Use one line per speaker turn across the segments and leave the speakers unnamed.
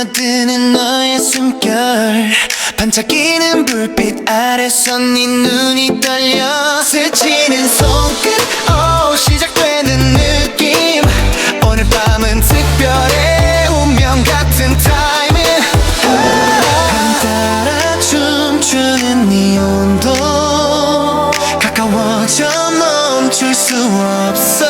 스며드는 너의 숨결. 반짝이는 불빛 아래서 네 눈이 떨려. 스치는 손끝 오 시작되는 느낌. 오늘 밤은 특별해. 운명 같은 타이밍 한 따라 춤추는 네 온도. 가까워져 멈출 수 없어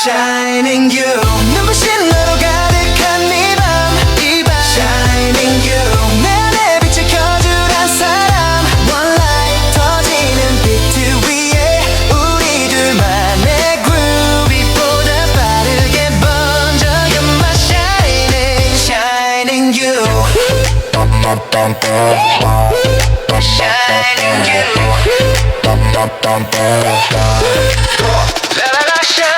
Shining you 눈부신 너로 가득한 이밤 이밤 Shining you 내 빛을 켜준 한 사람 One light 터지는 비트 위에 우리 둘만의 그룹이보다 빠르게 번져 You're my shining shining you Shining you